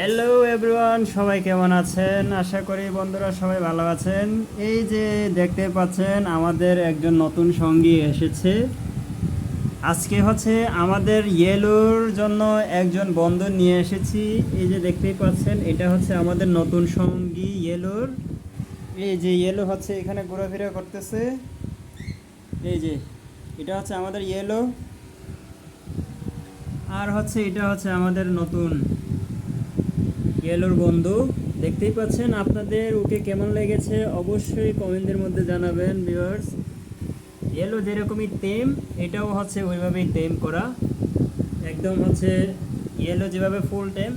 Hello everyone সবাই কেমন আছেন? আশা করি বন্ধুরা সবাই ভালো আছেন। এই যে দেখতে পাচ্ছেন, আমাদের একজন নতুন সঙ্গী এসেছে। আজকে হচ্ছে আমাদের ইয়েলোর জন্য একজন বন্ধু নিয়ে এসেছি। এই যে দেখতেই পাচ্ছেন, এটা হচ্ছে আমাদের নতুন সঙ্গী ইয়েলোর এই যে ইয়েলো হচ্ছে এখানে ঘোরাফেরা করতেছে। এই যে, এটা হচ্ছে আমাদের ইয়েলো আর হচ্ছে এটা হচ্ছে আমাদের নতুন ইয়েলোর বন্ধু, দেখতেই পাচ্ছেন আপনাদের ওকে কেমন লেগেছে? অবশ্যই কমেন্টের মধ্যে জানাবেন ভিউয়ার্স ইয়েলো যেরকমই টেম এটাও হচ্ছে ওইভাবেই টেম করা। একদম হচ্ছে ইয়েলো যেভাবে ফুল টেম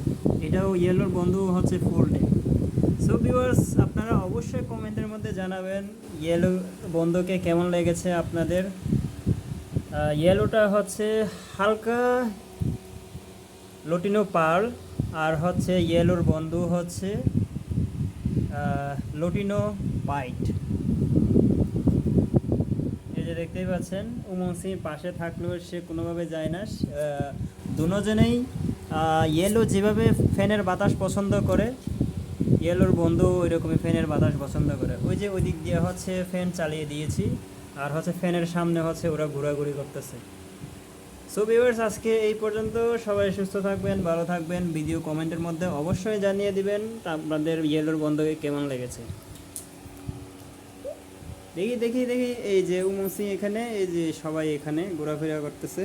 এটাও ইয়েলোর বন্ধু হচ্ছে ফুল টেম সো ভিউয়ার্স আপনারা অবশ্যই কমেন্টের মধ্যে জানাবেন ইয়েলো বন্ধুকে কেমন লেগেছে আপনাদের। ইয়েলোটা হচ্ছে হালকা লটিনো পার্ল আর হচ্ছে ইয়েলোর বন্ধু হচ্ছে লটিনো বাইট এই যে দেখতেই পাচ্ছেন, উমং সিং পাশে থাকলেও সে কোনোভাবে যায় না। দুজনেই ইয়েলো যেভাবে ফ্যানের বাতাস পছন্দ করে ইয়েলোর বন্ধু ওই রকমই ফ্যানের বাতাস পছন্দ করে। ওই যে ওই দিক দিয়ে হচ্ছে ফ্যান চালিয়ে দিয়েছি, আর হচ্ছে ফ্যানের সামনে হচ্ছে ওরা ঘোরাঘুরি করতেছে। সো ভিউয়ার্স আজকে এই পর্যন্ত। সবাই সুস্থ থাকবেন, ভালো থাকবেন। ভিডিও কমেন্টের মধ্যে অবশ্যই জানিয়ে দিবেন আপনাদের ইয়েলোর বন্ধুকে কেমন লেগেছে। দেখি দেখি দেখি, এই যে উমং সিং এখানে, এই যে সবাই এখানে ঘোরাফেরা করতেছে।